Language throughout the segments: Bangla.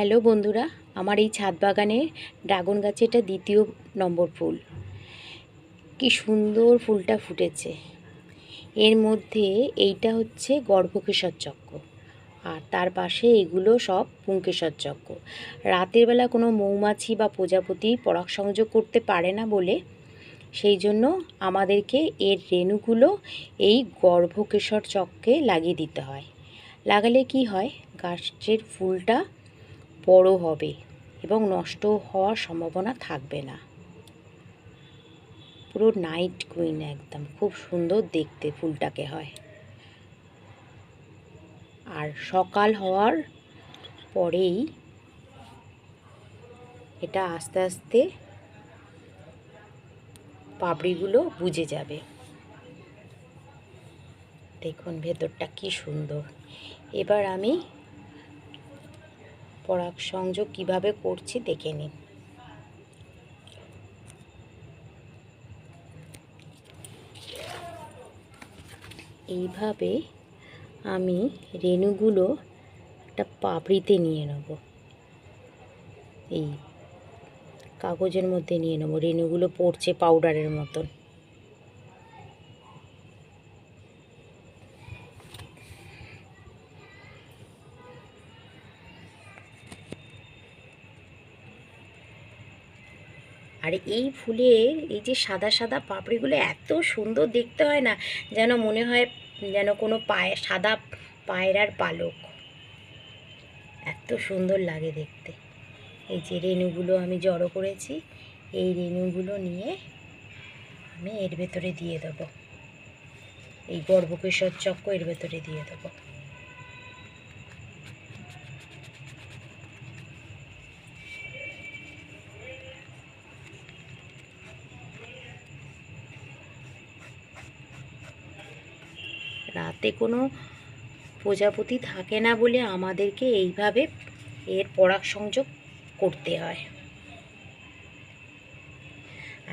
হ্যালো বন্ধুরা, আমার এই ছাদ বাগানে ড্রাগন গাছে এটা দ্বিতীয় নম্বর ফুল। কি সুন্দর ফুলটা ফুটেছে। এর মধ্যে এইটা হচ্ছে গর্ভকেশর চক্র, আর তার পাশে এগুলো সব পুংকেশর চক্র। রাতের বেলা কোনো মৌমাছি বা প্রজাপতি পরাগ সংযোগ করতে পারে না বলে, সেই জন্য আমাদেরকে এর রেণুগুলো এই গর্ভকেশর চক্রে লাগিয়ে দিতে হয়। লাগালে কি হয়, গাছের ফুলটা বড় হবে এবং নষ্ট হওয়ার সম্ভাবনা থাকবে না। পুরো নাইট কুইন একদম, খুব সুন্দর দেখতে ফুলটাকে হয়। আর সকাল হওয়ার পরেই এটা আস্তে আস্তে পাপড়িগুলো বুঝে যাবে। দেখুন ভেতরটা কি সুন্দর। এবার আমি পরাগ সংযোগ কীভাবে করছি দেখে নিন এইভাবে আমি রেণুগুলো একটা পাপড়িতে নিয়ে নেব। এই কাগজের মধ্যে নিয়ে নেব। রেণুগুলো পড়ছে পাউডারের মতন। আর এই ফুলের, এই যে সাদা সাদা পাপড়িগুলো এত সুন্দর দেখতে হয় না, যেন মনে হয় যেন কোনো পায়ে, সাদা পায়রার পালক। এত সুন্দর লাগে দেখতে। এই যে রেণুগুলো আমি জড়ো করেছি, এই রেণুগুলো নিয়ে আমি এর ভেতরে দিয়ে দেবো। এই গর্ভকেশর চক্র এর ভেতরে দিয়ে দেবো। রাতে কোনো প্রজাপতি থাকে না বলে আমাদেরকে এইভাবে এর পরাগ সংযোগ করতে হয়।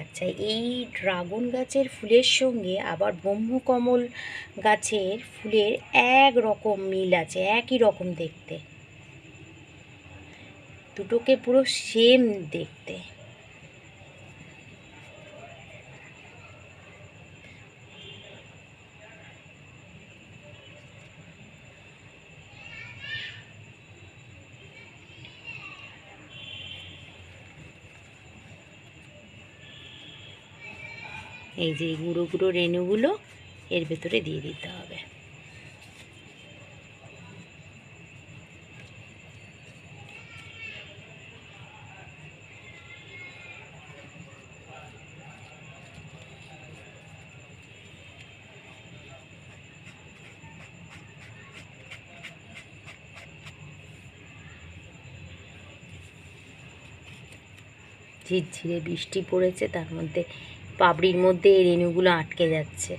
আচ্ছা এই ড্রাগন গাছের ফুলের সঙ্গে আবার ব্রহ্মকমল গাছের ফুলের এক রকম মিল আছে, একই রকম দেখতে। দুটোকে পুরো সেম দেখতে। এই যে গুঁড়ো গুঁড়ো রেণুগুলো এর ভেতরে দিয়ে দিতে হবে। ঝিরঝিরে বৃষ্টি পড়েছে, তার মধ্যে পাবড়ির মধ্যে এই রেণুগুলো আটকে যাচ্ছে।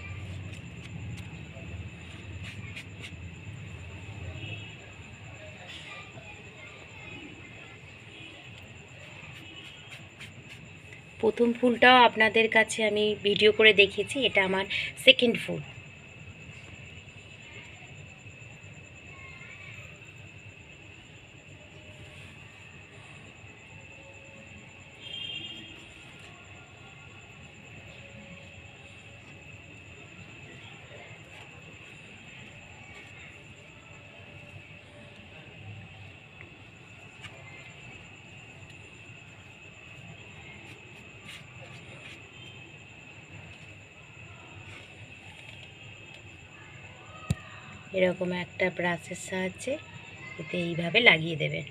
প্রথম ফুলটাও আপনাদের কাছে আমি ভিডিও করে দেখেছি এটা আমার সেকেন্ড ফুল। এরকম একটা ব্রাশের সাহায্যে এতে এইভাবে লাগিয়ে দেবেন।